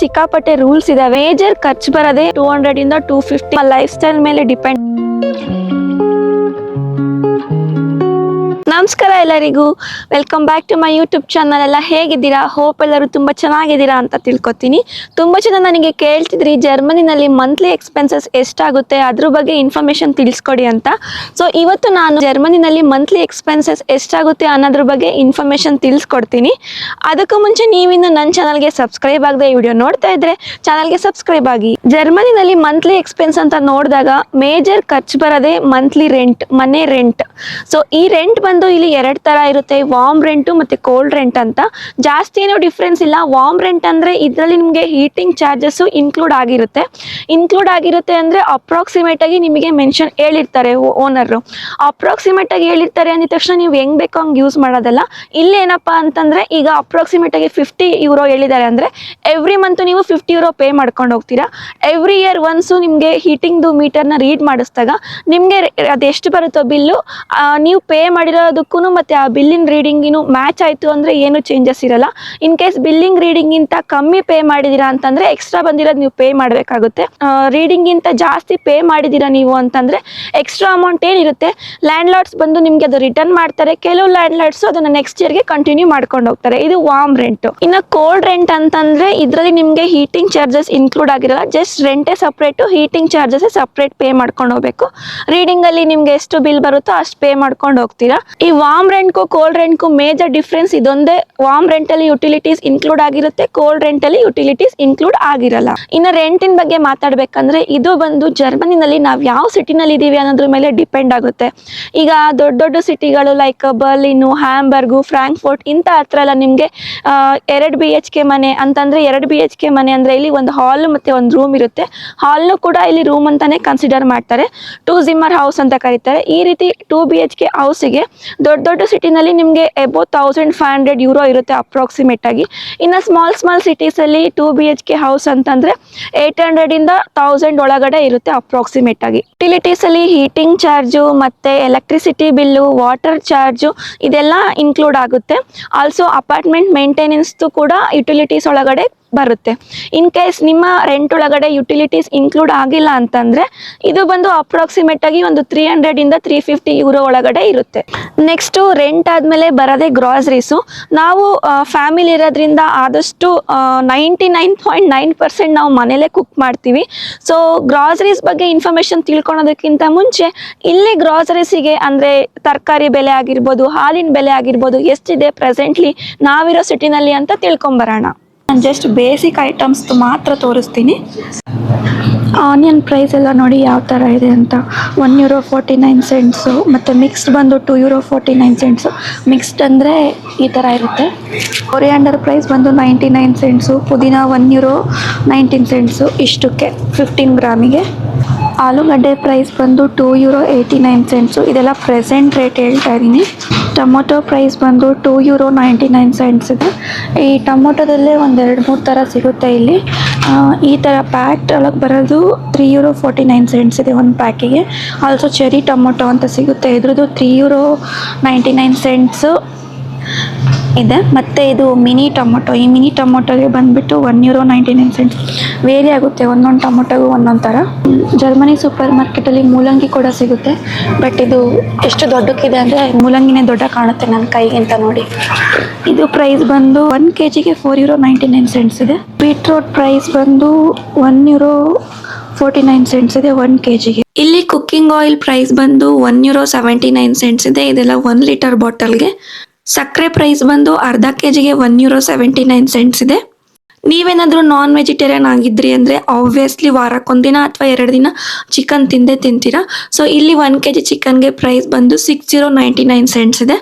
ಸಿಕ್ಕಾಪಟ್ಟೆ ರೂಲ್ಸ್ ಇದಾವೆ. ಮೇಜರ್ ಖರ್ಚು ಬರೋದೇ ಟೂ ಹಂಡ್ರೆಡ್ ಇಂದ ಟೂ ಫಿಫ್ಟಿ ಲೈಫ್ ಸ್ಟೈಲ್ ಮೇಲೆ ಡಿಪೆಂಡ್ ನಮಸ್ಕಾರ ಎಲ್ಲರಿಗೂ. Welcome back to my YouTube channel ಎಲ್ಲ ಹೇಗಿದ್ದೀರಾ? ಹೋಪ್ ಎಲ್ಲರೂ ತುಂಬ ಚೆನ್ನಾಗಿದ್ದೀರಾ ಅಂತ ತಿಳ್ಕೊತೀನಿ. ತುಂಬ ಜನ ನನಗೆ ಕೇಳ್ತಿದ್ರಿ, ಜರ್ಮನಿನಲ್ಲಿ ಮಂತ್ಲಿ ಎಕ್ಸ್ಪೆನ್ಸಸ್ ಎಷ್ಟಾಗುತ್ತೆ? ಅದ್ರ ಬಗ್ಗೆ ಇನ್ಫಾರ್ಮೇಷನ್ ತಿಳಿಸ್ಕೊಡಿ ಅಂತ. ಸೊ ಇವತ್ತು ನಾನು ಜರ್ಮನಿನಲ್ಲಿ ಮಂತ್ಲಿ ಎಕ್ಸ್ಪೆನ್ಸಸ್ ಎಷ್ಟಾಗುತ್ತೆ ಅನ್ನೋದ್ರ ಬಗ್ಗೆ ಇನ್ಫಾರ್ಮೇಷನ್ ತಿಳಿಸ್ಕೊಡ್ತೀನಿ. ಅದಕ್ಕೂ ಮುಂಚೆ ನೀವಿನ್ನು ನನ್ನ ಚಾನಲ್ಗೆ ಸಬ್ಸ್ಕ್ರೈಬ್ ಆಗದೆ ವಿಡಿಯೋ ನೋಡ್ತಾ ಇದ್ರೆ ಚಾನಲ್ಗೆ ಸಬ್ಸ್ಕ್ರೈಬ್ ಆಗಿ. ಜರ್ಮನಿನಲ್ಲಿ ಮಂತ್ಲಿ ಎಕ್ಸ್ಪೆನ್ಸ್ ಅಂತ ನೋಡಿದಾಗ ಮೇಜರ್ ಖರ್ಚು ಬರೋದೇ ಮಂತ್ಲಿ ರೆಂಟ್ ಮನೆ ರೆಂಟ್ ಸೊ ಈ ರೆಂಟ್ ಬಂದು ಇಲ್ಲಿ ಎರಡು ತರ ಇರುತ್ತೆ. ವಾರ್ಮ್ ರೆಂಟು ಮತ್ತೆ ಕೋಲ್ಡ್ ರೆಂಟ್ ಅಂತ. ಜಾಸ್ತಿ ಏನು ಡಿಫ್ರೆನ್ಸ್ ಇಲ್ಲ. ವಾರ್ಮ್ ರೆಂಟ್ ಅಂದ್ರೆ ಇದರಲ್ಲಿ ನಿಮಗೆ ಹೀಟಿಂಗ್ ಚಾರ್ಜಸ್ ಇನ್ಕ್ಲೂಡ್ ಆಗಿರುತ್ತೆ. ಇನ್ಕ್ಲೂಡ್ ಆಗಿರುತ್ತೆ ಅಂದ್ರೆ ಅಪ್ರಾಕ್ಸಿಮೇಟ್ ಆಗಿ ನಿಮಗೆ ಮೆನ್ಷನ್ ಹೇಳಿರ್ತಾರೆ ಓನರ್ ಅಪ್ರಾಕ್ಸಿಮೇಟ್ ಆಗಿ ಹೇಳಿರ್ತಾರೆ ಅಂದಿದ ತಕ್ಷಣ ನೀವು ಹೆಂಗ್ ಬೇಕು ಹಂಗ್ ಯೂಸ್ ಮಾಡೋದಲ್ಲ. ಇಲ್ಲಿ ಏನಪ್ಪ ಅಂತಂದ್ರೆ ಈಗ ಅಪ್ರಾಕ್ಸಿಮೇಟ್ ಆಗಿ ಫಿಫ್ಟಿ ಯೂರೋ ಹೇಳಿದ್ದಾರೆ ಅಂದ್ರೆ ಎವ್ರಿ ಮಂತ್ ನೀವು ಫಿಫ್ಟಿ ಯೂರೋ ಪೇ ಮಾಡ್ಕೊಂಡು ಹೋಗ್ತೀರಾ. ಎವ್ರಿ ಇಯರ್ ಒನ್ಸು ನಿಮಗೆ ಹೀಟಿಂಗ್ದು ಮೀಟರ್ನ ರೀಡ್ ಮಾಡಿಸಿದಾಗ ನಿಮಗೆ ಅದೆಷ್ಟು ಬರುತ್ತೋ ಬಿಲ್ಲು ನೀವು ಪೇ ಮಾಡಿರೋದಕ್ಕೂ ಮತ್ತು ಆ ಬಿಲ್ಲಿನ ರೀಡಿಂಗಿನೂ ಮ್ಯಾಚ್ ಆಯಿತು ಅಂದರೆ ಏನು ಚೇಂಜಸ್ ಇರಲ್ಲ. ಇನ್ ಕೇಸ್ ಬಿಲ್ಲಿಂಗ್ ರೀಡಿಂಗಿಂತ ಕಮ್ಮಿ ಪೇ ಮಾಡಿದ್ದೀರಾ ಅಂತಂದರೆ ಎಕ್ಸ್ಟ್ರಾ ಬಂದಿರೋದು ನೀವು ಪೇ ಮಾಡಬೇಕಾಗುತ್ತೆ. ರೀಡಿಂಗಿಂತ ಜಾಸ್ತಿ ಪೇ ಮಾಡಿದ್ದೀರಾ ನೀವು ಅಂತಂದರೆ ಎಕ್ಸ್ಟ್ರಾ ಅಮೌಂಟ್ ಏನಿರುತ್ತೆ? ಲ್ಯಾಂಡ್ ಲಾರ್ಡ್ಸ್ ಬಂದು ನಿಮಗೆ ಅದು ರಿಟರ್ನ್ ಮಾಡ್ತಾರೆ, ಕೆಲವು ಲ್ಯಾಂಡ್ ಲಾರ್ಡ್ಸು ಅದನ್ನು ನೆಕ್ಸ್ಟ್ ಇಯರ್ಗೆ ಕಂಟಿನ್ಯೂ ಮಾಡ್ಕೊಂಡು ಹೋಗ್ತಾರೆ. ಇದು ವಾರ್ಮ್ ರೆಂಟು ಇನ್ನು ಕೋಲ್ಡ್ ರೆಂಟ್ ಅಂತಂದರೆ ಇದರಲ್ಲಿ ನಿಮಗೆ ಹೀಟಿಂಗ್ ಚಾರ್ಜಸ್ ಇನ್ಕ್ಲೂಡ್ ಆಗಿರಲ್ಲ. Just ರೆಂಟೇ separate heating charges separate pay ಮಾಡ್ಕೊಂಡು ಹೋಗ್ಬೇಕು. ರೀಡಿಂಗಲ್ಲಿ ನಿಮಗೆ ಎಷ್ಟು ಬಿಲ್ ಬರುತ್ತೋ ಅಷ್ಟು ಪೇ ಮಾಡ್ಕೊಂಡು ಹೋಗ್ತೀರಾ. ಈ ವಾರ್ಮ್ ರೆಂಟ್ಗೂ ಕೋಲ್ಡ್ ರೆಂಟ್ಗೂ ಮೇಜರ್ ಡಿಫ್ರೆನ್ಸ್ ಇದೊಂದೇ ವಾರ್ಮ್ ರೆಂಟಲ್ಲಿ ಯುಟಿಲಿಟೀಸ್ ಇನ್ಕ್ಲೂಡ್ ಆಗಿರುತ್ತೆ ಕೋಲ್ಡ್ ರೆಂಟಲ್ಲಿ ಯುಟಿಲಿಟೀಸ್ ಇನ್ಕ್ಲೂಡ್ ಆಗಿರಲ್ಲ. ಇನ್ನು ರೆಂಟಿನ ಬಗ್ಗೆ ಮಾತಾಡ್ಬೇಕಂದ್ರೆ ಇದು ಬಂದು ಜರ್ಮನಿನಲ್ಲಿ ನಾವು ಯಾವ ಸಿಟಿನಲ್ಲಿ ಇದೀವಿ ಅನ್ನೋದ್ರ ಮೇಲೆ ಡಿಪೆಂಡ್ ಆಗುತ್ತೆ. ಈಗ ದೊಡ್ಡ ದೊಡ್ಡ ಸಿಟಿಗಳು ಲೈಕ್ ಬರ್ಲಿನ್ ಹ್ಯಾಂಬರ್ಗು ಫ್ರಾಂಕ್ಫೋರ್ಟ್ ಇಂಥ ಹತ್ರ ಎಲ್ಲ ನಿಮಗೆ ಎರಡು ಬಿ ಎಚ್ ಕೆ ಮನೆ ಅಂತಂದರೆ ಎರಡು ಬಿ ಎಚ್ ಕೆ ಮನೆ ಅಂದರೆ ಇಲ್ಲಿ ಒಂದು ಹಾಲ್ ಮತ್ತು ಒಂದು ರೂಮ್ ಇರುತ್ತೆ. ಹಾಲ್ನು ಕೂಡ ಇಲ್ಲಿ ರೂಮ್ ಅಂತಾನೆ ಕನ್ಸಿಡರ್ ಮಾಡ್ತಾರೆ. ಟೂ ಜಿಮ್ಮರ್ ಹೌಸ್ ಅಂತ ಕರೀತಾರೆ. ಈ ರೀತಿ ಟೂ ಬಿ ಎಚ್ ಕೆ ಹೌಸಿಗೆ ದೊಡ್ಡ ದೊಡ್ಡ ಸಿಟಿನಲ್ಲಿ ನಿಮಗೆ above thousand five hundred euro ಇರುತ್ತೆ ಅಪ್ರಾಕ್ಸಿಮೇಟ್ ಆಗಿ. ಇನ್ನು small small ಸಿಟೀಸಲ್ಲಿ two B H K house ಅಂತಂದರೆ ಏಯ್ಟ್ ಹಂಡ್ರೆಡಿಂದ ತೌಸಂಡ್ ಒಳಗಡೆ ಇರುತ್ತೆ ಅಪ್ರಾಕ್ಸಿಮೇಟ್ ಆಗಿ. ಯುಟಿಲಿಟೀಸ್ ಅಲ್ಲಿ ಹೀಟಿಂಗ್ ಚಾರ್ಜು ಮತ್ತೆ ಎಲೆಕ್ಟ್ರಿಸಿಟಿ ಬಿಲ್ಲು ವಾಟರ್ ಚಾರ್ಜು ಇದೆಲ್ಲ ಇನ್ಕ್ಲೂಡ್ ಆಗುತ್ತೆ. ಆಲ್ಸೋ ಅಪಾರ್ಟ್ಮೆಂಟ್ ಮೇಂಟೆನೆನ್ಸ್ದು ಕೂಡ ಯುಟಿಲಿಟೀಸ್ ಒಳಗಡೆ ಬರುತ್ತೆ. ಇನ್ ಕೇಸ್ ನಿಮ್ಮ ರೆಂಟ್ ಒಳಗಡೆ ಯುಟಿಲಿಟೀಸ್ ಇನ್ಕ್ಲೂಡ್ ಆಗಿಲ್ಲ ಅಂತಂದ್ರೆ, ಇದು ಬಂದು ಅಪ್ರಾಕ್ಸಿಮೇಟ್ ಆಗಿ ಒಂದು ತ್ರೀ ಹಂಡ್ರೆಡ್ ಇಂದ ತ್ರೀ ಫಿಫ್ಟಿ ಯೂರೋ ಒಳಗಡೆ ಇರುತ್ತೆ. ನೆಕ್ಸ್ಟ್ ರೆಂಟ್ ಆದ್ಮೇಲೆ ಬರೋದೇ ಗ್ರಾಸರೀಸು ನಾವು ಫ್ಯಾಮಿಲಿ ಇರೋದ್ರಿಂದ ಆದಷ್ಟು ninety nine point nine percent ನಾವು ಮನೇಲೇ ಕುಕ್ ಮಾಡ್ತೀವಿ. ಸೊ ಗ್ರಾಸರೀಸ್ ಬಗ್ಗೆ ಇನ್ಫಾರ್ಮೇಷನ್ ತಿಳ್ಕೊಳೋದಕ್ಕಿಂತ ಮುಂಚೆ, ಇಲ್ಲಿ ಗ್ರಾಸರೀಸಿಗೆ ಅಂದರೆ ತರಕಾರಿ ಬೆಲೆ ಆಗಿರ್ಬೋದು, ಹಾಲಿನ ಬೆಲೆ ಆಗಿರ್ಬೋದು, ಎಷ್ಟಿದೆ ಪ್ರೆಸೆಂಟ್ಲಿ ನಾವಿರೋ ಸಿಟಿನಲ್ಲಿ ಅಂತ ತಿಳ್ಕೊಂಬರೋಣ. ನಾನು ಜಸ್ಟ್ ಬೇಸಿಕ್ ಐಟಮ್ಸ್ ಮಾತ್ರ ತೋರಿಸ್ತೀನಿ. ಆನಿಯನ್ ಪ್ರೈಸ್ ಎಲ್ಲ ನೋಡಿ ಯಾವ ಥರ ಇದೆ ಅಂತ. One euro forty nine cents ಮತ್ತು ಮಿಕ್ಸ್ಡ್ ಬಂದು two euro forty nine cents mixed ಅಂದರೆ ಈ ಥರ ಇರುತ್ತೆ. ಕೊರಿಯಾಂಡರ್ ಪ್ರೈಸ್ ಬಂದು ನೈಂಟಿ ನೈನ್ ಸೆಂಟ್ಸು ಪುದೀನ ಒನ್ ಯೂರೋ ನೈನ್ಟೀನ್ ಸೆಂಟ್ಸು ಇಷ್ಟಕ್ಕೆ ಫಿಫ್ಟೀನ್ ಗ್ರಾಮಿಗೆ. ಆಲೂಗಡ್ಡೆ ಪ್ರೈಸ್ ಬಂದು two euro eighty nine cents ಇದೆಲ್ಲ ಪ್ರೆಸೆಂಟ್ ರೇಟ್ ಹೇಳ್ತಾ ಇದ್ದೀನಿ. ಟೊಮೊಟೊ ಪ್ರೈಸ್ ಬಂದು two euro ninety nine cents ಇದೆ. ಈ ಟೊಮೊಟೊದಲ್ಲೇ ಒಂದು ಎರಡು ಮೂರು ಥರ ಸಿಗುತ್ತೆ ಇಲ್ಲಿ. ಈ ಥರ ಪ್ಯಾಕ್ ಒಳಗೆ ಬರೋದು three euro forty nine cents ಇದೆ ಒಂದು ಪ್ಯಾಕಿಗೆ. ಆಲ್ಸೋ ಚೆರಿ ಟೊಮೊಟೊ ಅಂತ ಸಿಗುತ್ತೆ. ಇದ್ರದ್ದು three euro ninety nine cents. ಇದೆ. ಮತ್ತು ಇದು ಮಿನಿ ಟೊಮೊಟೊ. ಈ ಮಿನಿ ಟೊಮೊಟೊಗೆ ಬಂದುಬಿಟ್ಟು one euro ninety nine cents vary ಆಗುತ್ತೆ. ಒಂದೊಂದು ಟೊಮೊಟೊಗೂ ಒಂದೊಂದು ಥರ. ಜರ್ಮನಿ ಸೂಪರ್ ಮಾರ್ಕೆಟಲ್ಲಿ ಮೂಲಂಗಿ ಕೂಡ ಸಿಗುತ್ತೆ. ಬಟ್ ಇದು ಎಷ್ಟು ದೊಡ್ಡಕ್ಕಿದೆ ಅಂದರೆ ಮೂಲಂಗಿನೇ ದೊಡ್ಡ ಕಾಣುತ್ತೆ ನನ್ನ ಕೈಗಿಂತ ನೋಡಿ. ಇದು ಪ್ರೈಸ್ ಬಂದು ಒನ್ ಕೆ ಜಿಗೆ four euro ninety nine cents ಇದೆ. ಬೀಟ್ರೋಟ್ ಪ್ರೈಸ್ ಬಂದು one euro forty nine cents ಇದೆ ಒನ್ ಕೆ ಜಿಗೆ ಇಲ್ಲಿ ಕುಕ್ಕಿಂಗ್ ಆಯಿಲ್ ಪ್ರೈಸ್ ಬಂದು one euro seventy nine cents ಇದೆ. ಇದೆಲ್ಲ ಒನ್ ಲೀಟರ್ ಬಾಟಲ್ಗೆ ಸಕ್ಕರೆ ಪ್ರೈಸ್ ಬಂದು ಅರ್ಧ ಕೆ ಜಿಗೆ one euro seventy nine cents ಇದೆ. ನೀವೇನಾದರೂ ನಾನ್ ವೆಜಿಟೇರಿಯನ್ ಆಗಿದ್ರಿ ಅಂದರೆ ಆಬ್ವಿಯಸ್ಲಿ ವಾರಕ್ಕೊಂದಿನ ಅಥವಾ ಎರಡು ದಿನ ಚಿಕನ್ ತಿಂದೇ ತಿಂತೀರಾ. ಸೊ ಇಲ್ಲಿ ಒನ್ ಕೆ ಜಿ ಚಿಕನ್ಗೆ ಪ್ರೈಸ್ ಬಂದು six zero ninety nine cents ಇದೆ.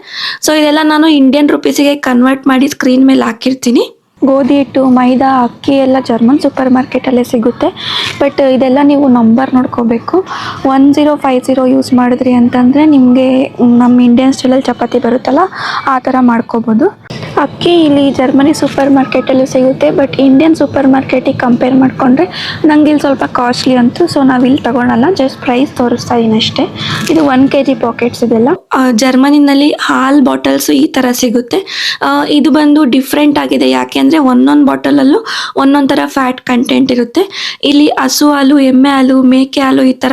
ಸೊ ಇದೆಲ್ಲ ನಾನು ಇಂಡಿಯನ್ ರುಪೀಸಿಗೆ ಕನ್ವರ್ಟ್ ಮಾಡಿ ಸ್ಕ್ರೀನ್ ಮೇಲೆ ಹಾಕಿರ್ತೀನಿ. ಗೋಧಿ ಹಿಟ್ಟು, ಮೈದಾ, ಅಕ್ಕಿ ಎಲ್ಲ ಜರ್ಮನ್ ಸೂಪರ್ ಮಾರ್ಕೆಟಲ್ಲೇ ಸಿಗುತ್ತೆ. ಬಟ್ ಇದೆಲ್ಲ ನೀವು ನಂಬರ್ ನೋಡ್ಕೋಬೇಕು. One zero five zero use ಮಾಡಿದ್ರಿ ಅಂತಂದರೆ ನಿಮಗೆ ನಮ್ಮ ಇಂಡಿಯನ್ ಸ್ಟೈಲಲ್ಲಿ ಚಪಾತಿ ಬರುತ್ತಲ್ಲ, ಆ ಥರ ಮಾಡ್ಕೋಬೋದು. ಅಕ್ಕಿ ಇಲ್ಲಿ ಜರ್ಮನಿ ಸೂಪರ್ ಮಾರ್ಕೆಟಲ್ಲೂ ಸಿಗುತ್ತೆ ಬಟ್ ಇಂಡಿಯನ್ ಸೂಪರ್ ಮಾರ್ಕೆಟಿಗೆ ಕಂಪೇರ್ ಮಾಡಿಕೊಂಡ್ರೆ ನಂಗೆ ಇಲ್ಲಿ ಸ್ವಲ್ಪ ಕಾಸ್ಟ್ಲಿ ಅಂತು ಸೊ ನಾವು ಇಲ್ಲಿ ತಗೊಳಲ್ಲ ಜಸ್ಟ್ ಪ್ರೈಸ್ ತೋರಿಸ್ತಾ ಇದ್ದೀನಿ ಅಷ್ಟೇ. ಇದು ಒನ್ ಕೆ ಜಿ ಪಾಕೆಟ್ಸ್ ಇದೆಲ್ಲ ಜರ್ಮನಿನಲ್ಲಿ ಹಾಲ್ ಬಾಟಲ್ಸು ಈ ಥರ ಸಿಗುತ್ತೆ. ಇದು ಬಂದು ಡಿಫ್ರೆಂಟ್ ಆಗಿದೆ, ಯಾಕೆ ಅಂದರೆ ಒಂದೊಂದು ಬಾಟಲಲ್ಲೂ ಒಂದೊಂದು ಥರ ಫ್ಯಾಟ್ ಕಂಟೆಂಟ್ ಇರುತ್ತೆ. ಇಲ್ಲಿ ಹಸು ಹಾಲು, ಎಮ್ಮೆ ಹಾಲು, ಮೇಕೆ ಹಾಲು ಈ ಥರ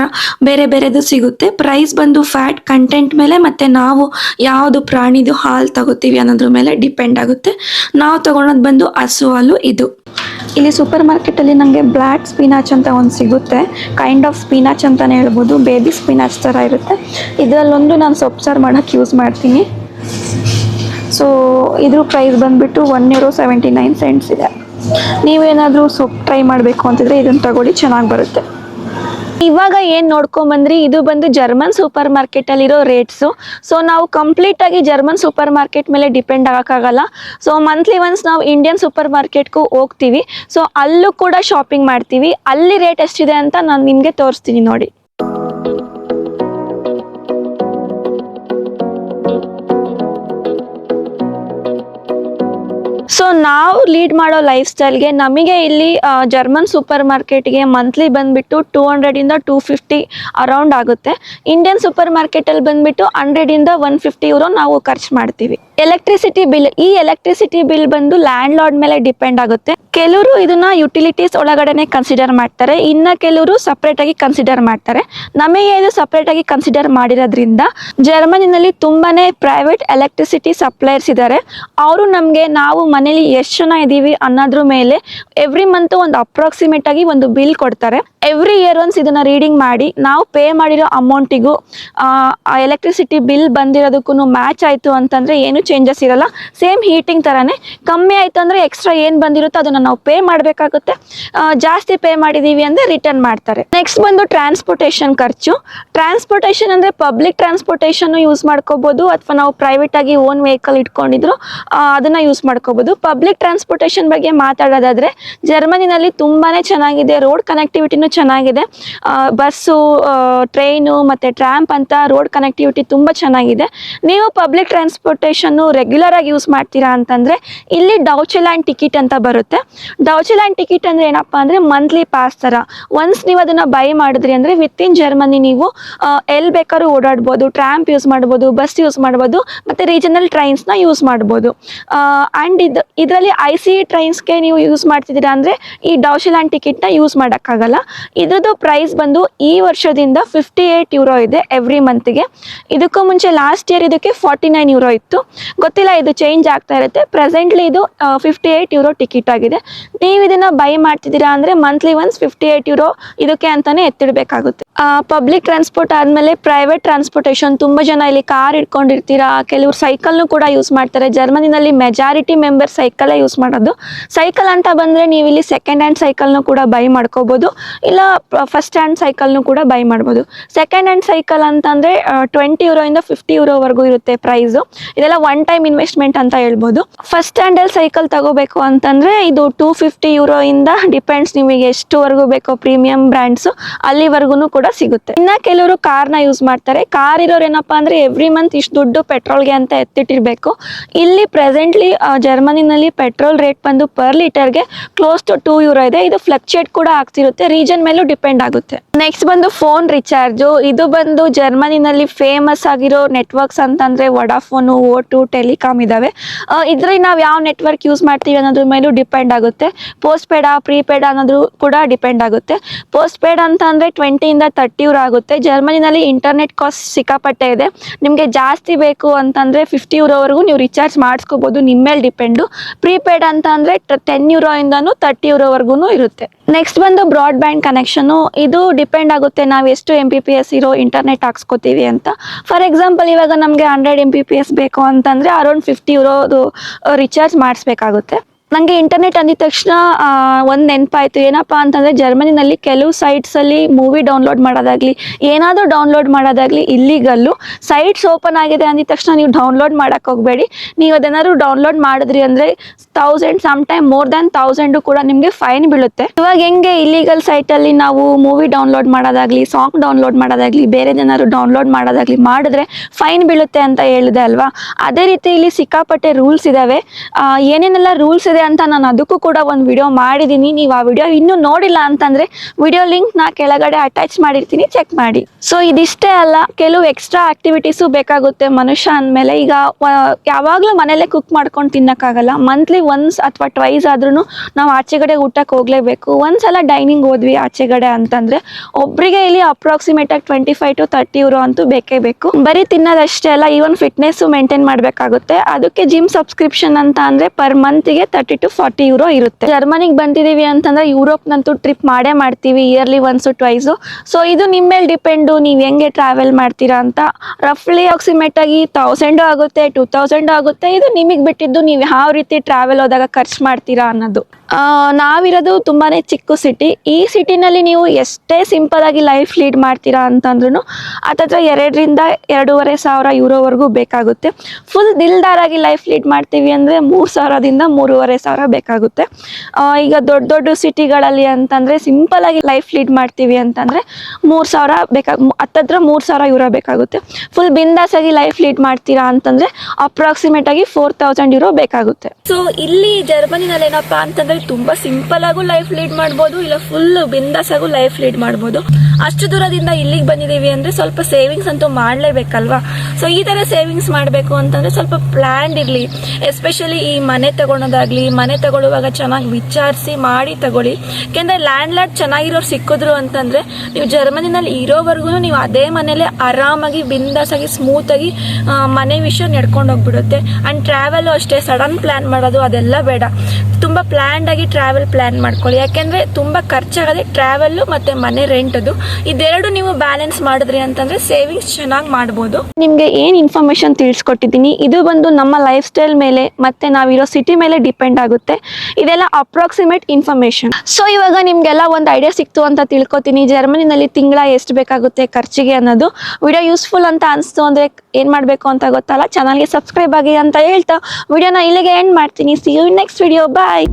ಬೇರೆ ಬೇರೆದು ಸಿಗುತ್ತೆ. ಪ್ರೈಸ್ ಬಂದು ಫ್ಯಾಟ್ ಕಂಟೆಂಟ್ ಮೇಲೆ ಮತ್ತು ನಾವು ಯಾವುದು ಪ್ರಾಣಿದು ಹಾಲು ತಗೋತೀವಿ ಅನ್ನೋದ್ರ ಮೇಲೆ ಡಿಪೆಂಡ್ ಆಗುತ್ತೆ ನಾವು ತಗೊಳೋದು ಬಂದು ಹಸು ಹಾಲು ಇದು. ಇಲ್ಲಿ ಸೂಪರ್ ಮಾರ್ಕೆಟಲ್ಲಿ ನನಗೆ ಬ್ಲ್ಯಾಕ್ ಸ್ಪಿನಾಚ್ ಅಂತ ಒಂದು ಸಿಗುತ್ತೆ. ಕೈಂಡ್ ಆಫ್ ಸ್ಪಿನಾಚ್ ಅಂತಲೇ ಹೇಳ್ಬೋದು. ಬೇಬಿ ಸ್ಪಿನಾಚ್ ಥರ ಇರುತ್ತೆ. ಇದರಲ್ಲೊಂದು ನಾನು ಸೊಪ್ಪು ಸಾರು ಮಾಡೋಕ್ಕೆ ಯೂಸ್ ಮಾಡ್ತೀನಿ. ಸೊ ಇದ್ರ ಪ್ರೈಸ್ ಬಂದುಬಿಟ್ಟು one euro seventy nine cents ಇದೆ. ನೀವೇನಾದರೂ ಸೊಪ್ಪು ಟ್ರೈ ಮಾಡಬೇಕು ಅಂತಿದ್ರೆ ಇದನ್ನು ತಗೊಳ್ಳಿ, ಚೆನ್ನಾಗಿ ಬರುತ್ತೆ. ಇವಾಗ ಏನ್ ನೋಡ್ಕೊಂಡ್ ಬಂದ್ರಿ? ಇದು ಬಂದು ಜರ್ಮನ್ ಸೂಪರ್ ಮಾರ್ಕೆಟ್ ಮಾರ್ಕೆಟಲ್ಲಿರೋ ರೇಟ್ಸು ಸೊ ನಾವು ಕಂಪ್ಲೀಟಾಗಿ ಜರ್ಮನ್ ಸೂಪರ್ ಮಾರ್ಕೆಟ್ ಮೇಲೆ ಡಿಪೆಂಡ್ ಆಗಕ್ಕಾಗಲ್ಲ. ಸೊ ಮಂತ್ಲಿ ಒನ್ಸ್ ನಾವು ಇಂಡಿಯನ್ ಸೂಪರ್ ಮಾರ್ಕೆಟ್ಗೂ ಹೋಗ್ತೀವಿ. ಸೊ ಅಲ್ಲೂ ಕೂಡ ಶಾಪಿಂಗ್ ಮಾಡ್ತೀವಿ. ಅಲ್ಲಿ ರೇಟ್ ಎಷ್ಟಿದೆ ಅಂತ ನಾನು ನಿಮಗೆ ತೋರಿಸ್ತೀನಿ ನೋಡಿ. ನಾವು ಲೀಡ್ ಮಾಡೋ ಲೈಫ್ ಸ್ಟೈಲ್ಗೆ ನಮಗೆ ಇಲ್ಲಿ ಜರ್ಮನ್ ಸೂಪರ್ ಮಾರ್ಕೆಟ್ಗೆ ಮಂತ್ಲಿ ಬಂದುಬಿಟ್ಟು ಟೂ ಹಂಡ್ರೆಡಿಂದ ಟೂ ಫಿಫ್ಟಿ ಅರೌಂಡ್ ಆಗುತ್ತೆ. ಇಂಡಿಯನ್ ಸೂಪರ್ ಮಾರ್ಕೆಟಲ್ಲಿ ಬಂದುಬಿಟ್ಟು ಹಂಡ್ರೆಡಿಂದ ಒನ್ ಫಿಫ್ಟಿ ಯೂರೋ ನಾವು ಖರ್ಚು ಮಾಡ್ತೀವಿ. ಎಲೆಕ್ಟ್ರಿಸಿಟಿ ಬಿಲ್ ಈ ಎಲೆಕ್ಟ್ರಿಸಿಟಿ ಬಿಲ್ ಬಂದು ಲ್ಯಾಂಡ್ ಲಾರ್ಡ್ ಮೇಲೆ ಡಿಪೆಂಡ್ ಆಗುತ್ತೆ. ಕೆಲವರು ಇದನ್ನ ಯುಟಿಲಿಟೀಸ್ ಒಳಗಡೆನೆ ಕನ್ಸಿಡರ್ ಮಾಡ್ತಾರೆ. ಇನ್ನ ಕೆಲವರು ಸಪ್ರೇಟ್ ಆಗಿ ಕನ್ಸಿಡರ್ ಮಾಡ್ತಾರೆ. ನಮಗೆ ಇದು ಸಪ್ರೇಟ್ ಆಗಿ ಕನ್ಸಿಡರ್ ಮಾಡಿರೋದ್ರಿಂದ ಜರ್ಮನಿನಲ್ಲಿ ತುಂಬಾನೇ ಪ್ರೈವೇಟ್ ಎಲೆಕ್ಟ್ರಿಸಿಟಿ ಸಪ್ಲೈಯರ್ಸ್ ಇದ್ದಾರೆ ಅವರು ನಮಗೆ ನಾವು ಮನೇಲಿ ಎಷ್ಟು ಜನ ಇದ್ದೀವಿ ಅನ್ನೋದ್ರ ಮೇಲೆ ಎವ್ರಿ ಮಂತ್ ಒಂದು ಅಪ್ರಾಕ್ಸಿಮೇಟ್ ಆಗಿ ಒಂದು ಬಿಲ್ ಕೊಡ್ತಾರೆ. ಎವ್ರಿ ಇಯರ್ ಒನ್ಸ್ ಇದನ್ನ ರೀಡಿಂಗ್ ಮಾಡಿ, ನಾವು ಪೇ ಮಾಡಿರೋ ಅಮೌಂಟಿಗೂ ಎಲೆಕ್ಟ್ರಿಸಿಟಿ ಬಿಲ್ ಬಂದಿರೋದಕ್ಕೂ ಮ್ಯಾಚ್ ಆಯಿತು ಅಂತಂದ್ರೆ ಏನು ಚೇಂಜಸ್ ಇರಲ್ಲ. ಸೇಮ್ ಹೀಟಿಂಗ್ ಥರನೇ ಕಮ್ಮಿ ಆಯಿತು ಅಂದರೆ ಎಕ್ಸ್ಟ್ರಾ ಏನು ಬಂದಿರುತ್ತೋ ಅದನ್ನು ನಾವು ಪೇ ಮಾಡಬೇಕಾಗುತ್ತೆ. ಜಾಸ್ತಿ ಪೇ ಮಾಡಿದ್ದೀವಿ ಅಂದರೆ ರಿಟರ್ನ್ ಮಾಡ್ತಾರೆ. ನೆಕ್ಸ್ಟ್ ಬಂದು ಟ್ರಾನ್ಸ್ಪೋರ್ಟೇಷನ್ ಖರ್ಚು. ಟ್ರಾನ್ಸ್ಪೋರ್ಟೇಷನ್ ಅಂದರೆ ಪಬ್ಲಿಕ್ ಟ್ರಾನ್ಸ್ಪೋರ್ಟೇಷನ್ ಯೂಸ್ ಮಾಡ್ಕೋಬೋದು ಅಥವಾ ನಾವು ಪ್ರೈವೇಟ್ ಆಗಿ ಓನ್ ವೆಹಿಕಲ್ ಇಟ್ಕೊಂಡಿದ್ರು ಅದನ್ನ ಯೂಸ್ ಮಾಡ್ಕೋಬೋದು. ಪಬ್ಲಿಕ್ ಟ್ರಾನ್ಸ್ಪೋರ್ಟೇಷನ್ ಬಗ್ಗೆ ಮಾತಾಡೋದಾದ್ರೆ ಜರ್ಮನಿನಲ್ಲಿ ತುಂಬಾನೇ ಚೆನ್ನಾಗಿದೆ ರೋಡ್ ಕನೆಕ್ಟಿವಿಟಿನೂ ಚೆನ್ನಾಗಿದೆ. ಬಸ್ಸು ಟ್ರೈನು ಮತ್ತು ಟ್ರ್ಯಾಂಪ್ ಅಂತ ರೋಡ್ ಕನೆಕ್ಟಿವಿಟಿ ತುಂಬ ಚೆನ್ನಾಗಿದೆ. ನೀವು ಪಬ್ಲಿಕ್ ಟ್ರಾನ್ಸ್ಪೋರ್ಟೇಷನ್ನು ರೆಗ್ಯುಲರ್ ಆಗಿ ಯೂಸ್ ಮಾಡ್ತೀರಾ ಅಂತಂದ್ರೆ ಇಲ್ಲಿ ಡೌಚೆಲ್ಯಾಂಡ್ ಟಿಕೆಟ್ ಅಂತ ಬರುತ್ತೆ. ಡೌಚೆಲ್ಯಾಂಡ್ ಟಿಕೆಟ್ ಅಂದ್ರೆ ಏನಪ್ಪ ಅಂದ್ರೆ ಮಂತ್ಲಿ ಪಾಸ್ ಥರ ಒನ್ಸ್ ನೀವು ಅದನ್ನ ಬೈ ಮಾಡಿದ್ರಿ ಅಂದರೆ ಇನ್ ಜರ್ಮನಿ ನೀವು ಎಲ್ಲಿ ಬೇಕಾದ್ರೂ ಓಡಾಡ್ಬೋದು ಟ್ರ್ಯಾಂಪ್ ಯೂಸ್ ಮಾಡ್ಬೋದು ಬಸ್ ಯೂಸ್ ಮಾಡ್ಬೋದು, ಮತ್ತೆ ರೀಜನಲ್ ಟ್ರೈನ್ಸ್ನ ಯೂಸ್ ಮಾಡ್ಬೋದು. ಅಂಡ್ ಇದು, ಇದರಲ್ಲಿ ಐ ಸಿ ಟ್ರೈನ್ಸ್ಗೆ ನೀವು ಯೂಸ್ ಮಾಡ್ತಿದ್ದೀರಾ ಅಂದರೆ ಈ ಡೌಶಿಲ್ಯಾಂಡ್ ಟಿಕೆಟ್ನ ಯೂಸ್ ಮಾಡೋಕ್ಕಾಗಲ್ಲ. ಇದ್ರದ್ದು ಪ್ರೈಸ್ ಬಂದು ಈ ವರ್ಷದಿಂದ ಫಿಫ್ಟಿ ಏಯ್ಟ್ ಯೂರೋ ಇದೆ ಎವ್ರಿ ಮಂತ್ಗೆ ಇದಕ್ಕೂ ಮುಂಚೆ ಲಾಸ್ಟ್ ಇಯರ್ ಇದಕ್ಕೆ ಫಾರ್ಟಿ ನೈನ್ ಯೂರೋ ಇತ್ತು. ಗೊತ್ತಿಲ್ಲ, ಇದು ಚೇಂಜ್ ಆಗ್ತಾ ಇರುತ್ತೆ. ಪ್ರೆಸೆಂಟ್ಲಿ ಇದು ಫಿಫ್ಟಿ ಏಯ್ಟ್ ಯೂರೋ ಟಿಕೆಟ್ ಆಗಿದೆ. ನೀವು ಇದನ್ನು ಬೈ ಮಾಡ್ತಿದ್ದೀರಾ ಅಂದರೆ monthly once fifty eight euro ಇದಕ್ಕೆ ಅಂತಲೇ ಎತ್ತಿಡಬೇಕಾಗುತ್ತೆ. ಪಬ್ಲಿಕ್ ಟ್ರಾನ್ಸ್ಪೋರ್ಟ್ ಆದಮೇಲೆ ಪ್ರೈವೇಟ್ ಟ್ರಾನ್ಸ್ಪೋರ್ಟೇಷನ್ ತುಂಬ ಜನ ಇಲ್ಲಿ ಕಾರ್ ಇಟ್ಕೊಂಡಿರ್ತೀರಾ? ಕೆಲವರು ಸೈಕಲ್ನು ಕೂಡ ಯೂಸ್ ಮಾಡ್ತಾರೆ. ಜರ್ಮನಿನಲ್ಲಿ ಮೆಜಾರಿಟಿ ಮೆಂಬರ್ ಸೈಕಲೇ ಯೂಸ್ ಮಾಡೋದು. ಸೈಕಲ್ ಅಂತ ಬಂದರೆ ನೀವು ಇಲ್ಲಿ ಸೆಕೆಂಡ್ ಹ್ಯಾಂಡ್ ಸೈಕಲ್ನು ಕೂಡ ಬೈ ಮಾಡ್ಕೋಬೋದು. ಇಲ್ಲ ಫಸ್ಟ್ ಹ್ಯಾಂಡ್ ಸೈಕಲ್ನು ಕೂಡ ಬೈ ಮಾಡ್ಬೋದು. ಸೆಕೆಂಡ್ ಹ್ಯಾಂಡ್ ಸೈಕಲ್ ಅಂತಂದರೆ ಟ್ವೆಂಟಿ ಯೂರೋಯಿಂದ ಫಿಫ್ಟಿ ಯೂರೋವರೆಗೂ ಇರುತ್ತೆ ಪ್ರೈಸು ಇದೆಲ್ಲ ಒನ್ ಟೈಮ್ ಇನ್ವೆಸ್ಟ್ಮೆಂಟ್ ಅಂತ ಹೇಳ್ಬೋದು. ಫಸ್ಟ್ ಹ್ಯಾಂಡಲ್ಲಿ ಸೈಕಲ್ ತಗೋಬೇಕು ಅಂತಂದರೆ ಇದು ಟೂ ಫಿಫ್ಟಿ ಇಂದ ಡಿಪೆಂಡ್ಸ್ ನಿಮಗೆ ಎಷ್ಟುವರೆಗೂ ಬೇಕೋ ಪ್ರೀಮಿಯಂ ಬ್ರ್ಯಾಂಡ್ಸು ಅಲ್ಲಿವರೆಗೂ ಕೂಡ ಸಿಗುತ್ತೆ. ಇನ್ನ ಕೆಲವರು ಕಾರ್ನ ಯೂಸ್ ಮಾಡ್ತಾರೆ. ಕಾರ್ ಇರೋರು ಏನಪ್ಪಾ ಅಂದ್ರೆ ಎವ್ರಿ ಮಂತ್ ಇಷ್ಟು ದುಡ್ಡು ಪೆಟ್ರೋಲ್ಗೆ ಅಂತ ಎತ್ತಿಟ್ಟಿರ್ಬೇಕು. ಇಲ್ಲಿ ಪ್ರೆಸೆಂಟ್ಲಿ ಜರ್ಮನಿನಲ್ಲಿ ಪೆಟ್ರೋಲ್ ರೇಟ್ ಬಂದು ಪರ್ ಲೀಟರ್ಗೆ ಕ್ಲೋಸ್ ಟು ಟೂ ಯೂರೋ ಇದೆ. ಇದು ಫ್ಲಕ್ಚುಯೇಟ್ ಕೂಡ ಆಗ್ತಿರುತ್ತೆ. ರೀಜನ್ ಮೇಲೂ ಡಿಪೆಂಡ್ ಆಗುತ್ತೆ. ನೆಕ್ಸ್ಟ್ ಬಂದು ಫೋನ್ ರಿಚಾರ್ಜು ಇದು ಬಂದು ಜರ್ಮನಿನಲ್ಲಿ ಫೇಮಸ್ ಆಗಿರೋ ನೆಟ್ವರ್ಕ್ಸ್ ಅಂತಂದ್ರೆ ವಡಾಫೋನು ಓಟು ಟೆಲಿಕಾಮ್ ಇದಾವೆ. ಇದ್ರಲ್ಲಿ ನಾವು ಯಾವ ನೆಟ್ವರ್ಕ್ ಯೂಸ್ ಮಾಡ್ತೀವಿ ಅನ್ನೋದ್ರ ಮೇಲೂ ಡಿಪೆಂಡ್ ಆಗುತ್ತೆ. ಪೋಸ್ಟ್ ಪೇಡ ಪ್ರೀಪೇಡ್ ಅನ್ನೋದು ಕೂಡ ಡಿಪೆಂಡ್ ಆಗುತ್ತೆ. ಪೋಸ್ಟ್ ಪೇಡ್ ಅಂತ ಅಂದರೆ ಟ್ವೆಂಟಿಯಿಂದ ತರ್ಟಿ ಯೂರ್ ಆಗುತ್ತೆ ಜರ್ಮನಿನಲ್ಲಿ ಇಂಟರ್ನೆಟ್ ಕಾಸ್ಟ್ ಸಿಕ್ಕಾಪಟ್ಟೆ ಇದೆ. ನಿಮಗೆ ಜಾಸ್ತಿ ಬೇಕು ಅಂತಂದರೆ ಫಿಫ್ಟಿ ಯೂರೋವರೆಗೂ ನೀವು ರಿಚಾರ್ಜ್ ಮಾಡಿಸ್ಕೋಬೋದು. ನಿಮ್ಮ ಮೇಲೆ ಡಿಪೆಂಡು ಪ್ರೀಪೇಡ್ ಅಂತ ಅಂದರೆ ಟೆನ್ ಯೂರೋಯಿಂದನೂ ತರ್ಟಿ ಯೂರೋವರೆಗೂ ಇರುತ್ತೆ. ನೆಕ್ಸ್ಟ್ ಬಂದು ಬ್ರಾಡ್ಬ್ಯಾಂಡ್ ಕನೆಕ್ಷನು ಇದು ಡಿಪೆಂಡ್ ಆಗುತ್ತೆ ನಾವು ಎಷ್ಟು ಎಂ ಪಿ ಪಿ ಎಸ್ ಇರೋ ಇಂಟರ್ನೆಟ್ ಹಾಕ್ಸ್ಕೋತೀವಿ ಅಂತ. ಫಾರ್ ಎಕ್ಸಾಂಪಲ್ ಇವಾಗ ನಮಗೆ hundred M P P S ಬೇಕು ಅಂತಂದರೆ ಅರೌಂಡ್ ಫಿಫ್ಟಿ ಯೂರೋದು ರಿಚಾರ್ಜ್ ಮಾಡಿಸ್ಬೇಕಾಗುತ್ತೆ. ನನಗೆ ಇಂಟರ್ನೆಟ್ ಅಂದಿದ ತಕ್ಷಣ ಒಂದು ನೆನಪಾಯ್ತು. ಏನಪ್ಪ ಅಂತಂದ್ರೆ, ಜರ್ಮನಿನಲ್ಲಿ ಕೆಲವು ಸೈಟ್ಸ್ ಅಲ್ಲಿ ಮೂವಿ ಡೌನ್ಲೋಡ್ ಮಾಡೋದಾಗ್ಲಿ, ಏನಾದರೂ ಡೌನ್ಲೋಡ್ ಮಾಡೋದಾಗ್ಲಿ ಇಲ್ಲಿಗಲ್ಲು ಸೈಟ್ಸ್ ಓಪನ್ ಆಗಿದೆ ಅಂದಿದ ತಕ್ಷಣ ನೀವು ಡೌನ್ಲೋಡ್ ಮಾಡಕ್ ಹೋಗಬೇಡಿ. ನೀವು ಅದೇನಾದ್ರು ಡೌನ್ಲೋಡ್ ಮಾಡಿದ್ರಿ ಅಂದರೆ thousand some time more than thousand ಕೂಡ ನಿಮಗೆ ಫೈನ್ ಬೀಳುತ್ತೆ. ಇವಾಗ ಹೆಂಗೆ ಇಲ್ಲಿಗಲ್ ಅಲ್ಲಿ ನಾವು ಮೂವಿ ಡೌನ್ಲೋಡ್ ಮಾಡೋದಾಗ್ಲಿ ಸಾಂಗ್ ಡೌನ್ಲೋಡ್ ಮಾಡೋದಾಗ್ಲಿ, ಬೇರೆ ಏನಾದ್ರು ಡೌನ್ಲೋಡ್ ಮಾಡೋದಾಗ್ಲಿ ಮಾಡಿದ್ರೆ ಫೈನ್ ಬೀಳುತ್ತೆ ಅಂತ ಹೇಳಿದೆ ಅಲ್ವಾ? ಅದೇ ರೀತಿ ಇಲ್ಲಿ ಸಿಕ್ಕಾಪಟ್ಟೆ ರೂಲ್ಸ್ ಇದಾವೆ. ಏನೇನೆಲ್ಲ ರೂಲ್ಸ್ ಇದೆ ಅಂತ ನಾನು ಅದಕ್ಕೂ ಕೂಡ ಒಂದು ವಿಡಿಯೋ ಮಾಡಿದೀನಿ. ನೀವು ಆ ವಿಡಿಯೋ ಇನ್ನೂ ನೋಡಿಲ್ಲ ಅಂತಂದ್ರೆ ವಿಡಿಯೋ ಲಿಂಕ್ ನಾ ಕೆಳಗಡೆ ಅಟ್ಯಾಚ್ ಮಾಡಿರ್ತೀನಿ ಚೆಕ್ ಮಾಡಿ. ಸೊ ಇದಿಷ್ಟೇ ಅಲ್ಲ, ಕೆಲವು ಎಕ್ಸ್ಟ್ರಾ ಆಕ್ಟಿವಿಟೀಸು ಬೇಕಾಗುತ್ತೆ ಮನುಷ್ಯ ಅಂದಮೇಲೆ. ಈಗ ಯಾವಾಗಲೂ ಮನೇಲೆ ಕುಕ್ ಮಾಡ್ಕೊಂಡು ತಿನ್ನಕ್ಕಾಗಲ್ಲ. ಮಂತ್ಲಿ ಒನ್ಸ್ ಅಥವಾ ಟ್ವೈಸ್ ಆದ್ರೂ ನಾವು ಆಚೆಗಡೆ ಊಟಕ್ಕೆ ಹೋಗ್ಲೇಬೇಕು. ಒಂದ್ಸಲ ಡೈನಿಂಗ್ ಹೋದ್ವಿ ಆಚೆಗಡೆ ಅಂತಂದ್ರೆ ಒಬ್ರಿಗೆ ಇಲ್ಲಿ ಅಪ್ರಾಕ್ಸಿಮೇಟ್ ಆಗಿ twenty five to thirty euro ಅಂತೂ ಬೇಕೇ ಬೇಕು. ಬರೀ ತಿನ್ನೋದಷ್ಟೇ ಅಲ್ಲ ಈವನ್ ಫಿಟ್ನೆಸ್ ಮೇಂಟೈನ್ ಮಾಡಬೇಕಾಗುತ್ತೆ. ಅದಕ್ಕೆ ಜಿಮ್ ಸಬ್ಸ್ಕ್ರಿಪ್ಷನ್ ಅಂತ ಅಂದ್ರೆ ಪರ್ ಮಂತ್ಗೆ ತರ್ಟಿ ಟು ಫಾರ್ಟಿ ಯೂರೋ ಇರುತ್ತೆ. ಜರ್ಮನಿಗೆ ಬಂದಿದೀವಿ ಅಂತಂದ್ರೆ ಯುರೋಪ್ನಂತೂ ಟ್ರಿಪ್ ಮಾಡೇ ಮಾಡ್ತೀವಿ ಇಯರ್ಲಿ ಒನ್ಸು ಟ್ವೈಸ್ ಸೊ ಇದು ನಿಮ್ಮ ಮೇಲೆ ಡಿಪೆಂಡು ನೀವು ಹೆಂಗೆ ಟ್ರಾವೆಲ್ ಮಾಡ್ತೀರಾ ಅಂತ. ರಫ್ಲಿ ಅಪ್ರಾಕ್ಸಿಮೇಟ್ ಆಗಿ ತೌಸಂಡು ಆಗುತ್ತೆ ಟೂ ತೌಸಂಡ್ ಆಗುತ್ತೆ. ಇದು ನಿಮಗೆ ಬಿಟ್ಟಿದ್ದು, ನೀವು ಯಾವ ರೀತಿ ಟ್ರಾವೆಲ್ ಹೋದಾಗ ಖರ್ಚು ಮಾಡ್ತೀರಾ ಅನ್ನೋದು. ನಾವಿರೋದು ತುಂಬಾ ಚಿಕ್ಕ ಸಿಟಿ ಈ ಸಿಟಿನಲ್ಲಿ ನೀವು ಎಷ್ಟೇ ಸಿಂಪಲ್ ಆಗಿ ಲೈಫ್ ಲೀಡ್ ಮಾಡ್ತೀರಾ ಅಂತಂದ್ರೂ ಹತ್ತತ್ರ ಎರಡರಿಂದ ಎರಡೂವರೆ ಸಾವಿರ ಯೂರೋವರೆಗೂ ಬೇಕಾಗುತ್ತೆ. ಫುಲ್ ದಿಲ್ದಾರಾಗಿ ಲೈಫ್ ಲೀಡ್ ಮಾಡ್ತೀವಿ ಅಂದರೆ ಮೂರು ಸಾವಿರದಿಂದ ಮೂರುವರೆ ಸಾವಿರ ಬೇಕಾಗುತ್ತೆ. ಈಗ ದೊಡ್ಡ ದೊಡ್ಡ ಸಿಟಿಗಳಲ್ಲಿ ಅಂತಂದರೆ ಸಿಂಪಲ್ ಆಗಿ ಲೈಫ್ ಲೀಡ್ ಮಾಡ್ತೀವಿ ಅಂತಂದರೆ ಮೂರು ಸಾವಿರ ಬೇಕಾಗ ಹತ್ತತ್ರ ಮೂರು ಸಾವಿರ ಯೂರೋ ಬೇಕಾಗುತ್ತೆ. ಫುಲ್ ಬಿಂದಾಸಾಗಿ ಲೈಫ್ ಲೀಡ್ ಮಾಡ್ತೀರಾ ಅಂತಂದರೆ ಅಪ್ರಾಕ್ಸಿಮೇಟಾಗಿ ಫೋರ್ ತೌಸಂಡ್ ಯೂರೋ ಬೇಕಾಗುತ್ತೆ. ಸೊ ಇಲ್ಲಿ ಜರ್ಮನಿನಲ್ಲಿ ಏನಪ್ಪ ಅಂತಂದ್ರೆ ತುಂಬಾ ಸಿಂಪಲ್ ಆಗು ಲೈಫ್ ಲೀಡ್ ಮಾಡ್ಬೋದು, ಇಲ್ಲ ಫುಲ್ ಬಿಂದಾಸ್ ಆಗು ಲೈಫ್ ಲೀಡ್ ಮಾಡ್ಬೋದು. ಅಷ್ಟು ದೂರದಿಂದ ಇಲ್ಲಿಗೆ ಬಂದಿದ್ದೀವಿ ಅಂದ್ರೆ ಸ್ವಲ್ಪ ಸೇವಿಂಗ್ಸ್ ಅಂತೂ ಮಾಡಲೇಬೇಕಲ್ವಾ? ಸೊ ಈ ತರ ಸೇವಿಂಗ್ಸ್ ಮಾಡಬೇಕು ಅಂತಂದ್ರೆ ಸ್ವಲ್ಪ ಪ್ಲಾನ್ ಇರಲಿ. ಎಸ್ಪೆಷಲಿ ಈ ಮನೆ ತಗೊಳೋದಾಗ್ಲಿ, ಮನೆ ತಗೊಳ್ಳುವಾಗ ಚೆನ್ನಾಗಿ ವಿಚಾರಿಸಿ ಮಾಡಿ ತಗೊಳ್ಳಿ. ಯಾಕೆಂದ್ರೆ ಲ್ಯಾಂಡ್ ಲಾರ್ಡ್ ಚೆನ್ನಾಗಿರೋರು ಸಿಕ್ಕಿದ್ರು ಅಂತಂದ್ರೆ ನೀವು ಜರ್ಮನಿನಲ್ಲಿ ಇರೋವರೆಗೂ ನೀವು ಅದೇ ಮನೇಲೆ ಆರಾಮಾಗಿ ಬಿಂದಾಸ್ ಆಗಿ ಸ್ಮೂತ್ ಆಗಿ ಮನೆ ವಿಷಯ ನಡ್ಕೊಂಡು ಹೋಗ್ಬಿಡುತ್ತೆ. ಅಂಡ್ ಟ್ರಾವೆಲ್ ಅಷ್ಟೇ ಸಡನ್ ಪ್ಲಾನ್ ಮಾಡೋದು ಅದೆಲ್ಲ ಬೇಡ. ತುಂಬ ಪ್ಲ್ಯಾಂಡ್ ಆಗಿ ಟ್ರಾವೆಲ್ ಪ್ಲ್ಯಾನ್ ಮಾಡ್ಕೊಳ್ಳಿ. ಯಾಕೆಂದರೆ ತುಂಬ ಖರ್ಚಾಗದೆ ಟ್ರಾವೆಲ್ಲು ಮತ್ತು ಮನೆ ರೆಂಟದು ಇದೆರಡು ನೀವು ಬ್ಯಾಲೆನ್ಸ್ ಮಾಡಿದ್ರಿ ಅಂತಂದರೆ ಸೇವಿಂಗ್ಸ್ ಚೆನ್ನಾಗಿ ಮಾಡ್ಬೋದು. ನಿಮಗೆ ಏನು ಇನ್ಫಾರ್ಮೇಷನ್ ತಿಳಿಸ್ಕೊಟ್ಟಿದ್ದೀನಿ? ಇದು ಬಂದು ನಮ್ಮ ಲೈಫ್ ಸ್ಟೈಲ್ ಮೇಲೆ ಮತ್ತು ನಾವಿರೋ ಸಿಟಿ ಮೇಲೆ ಡಿಪೆಂಡ್ ಆಗುತ್ತೆ. ಇದೆಲ್ಲ ಅಪ್ರಾಕ್ಸಿಮೇಟ್ ಇನ್ಫಾರ್ಮೇಷನ್ ಸೊ ಇವಾಗ ನಿಮಗೆಲ್ಲ ಒಂದು ಐಡಿಯಾ ಸಿಕ್ತು ಅಂತ ತಿಳ್ಕೊತೀನಿ. ಜರ್ಮನಿನಲ್ಲಿ ತಿಂಗಳ ಎಷ್ಟು ಬೇಕಾಗುತ್ತೆ ಖರ್ಚಿಗೆ ಅನ್ನೋದು. ವಿಡಿಯೋ ಯೂಸ್ಫುಲ್ ಅಂತ ಅನಿಸ್ತು ಅಂದರೆ ಏನು ಮಾಡಬೇಕು ಅಂತ ಗೊತ್ತಲ್ಲ? ಚಾನಲ್ಗೆ ಸಬ್ಸ್ಕ್ರೈಬ್ ಆಗಿ ಅಂತ ಹೇಳ್ತಾ. ವಿಡಿಯೋನ ಇಲ್ಲಿಗೆ ಎಂಡ್ ಮಾಡ್ತೀನಿ. See you next video bye